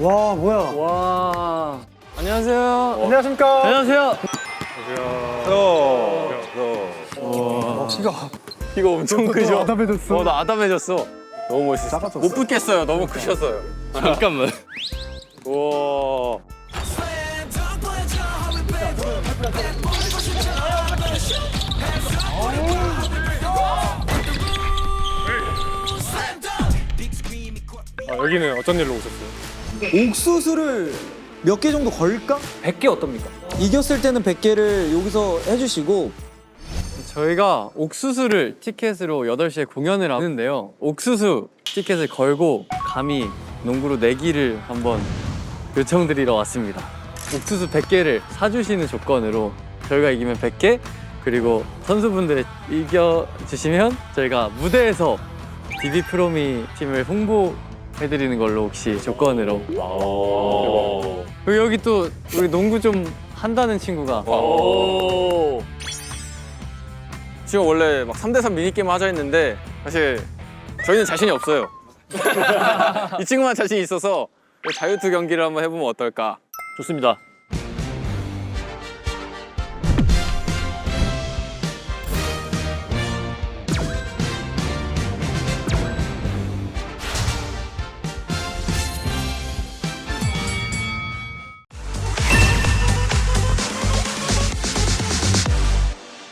와 뭐야? 와. 안녕하세요. 안녕하십니까? 안녕하세요. 어, 키가 이거 엄청 크죠? 아담해졌어. 어, 나 아담해졌어. 너무 멋있어. 작아졌어. 못 붙겠어요. 너무 크셨어요. 잠깐만. 우와. 아, 여기는 어쩐 일로 오셨어요? 옥수수를 몇 개 정도 걸까? 100개 어떻습니까? 이겼을 때는 100개를 여기서 해주시고 저희가 옥수수를 티켓으로 8시에 공연을 하는데요. 옥수수 티켓을 걸고 감히 농구로 내기를 한번 요청드리러 왔습니다. 옥수수 100개를 사주시는 조건으로 저희가 이기면 100개 그리고 선수분들이 이겨주시면 저희가 무대에서 디비 프로미 팀을 홍보 해드리는 걸로 혹시 조건으로 그리고 여기 또 우리 농구 좀 한다는 친구가 지금 원래 막 3대3 미니게임 하자 했는데 사실 저희는 자신이 없어요. 이 친구만 자신이 있어서 자유투 경기를 한번 해보면 어떨까? 좋습니다.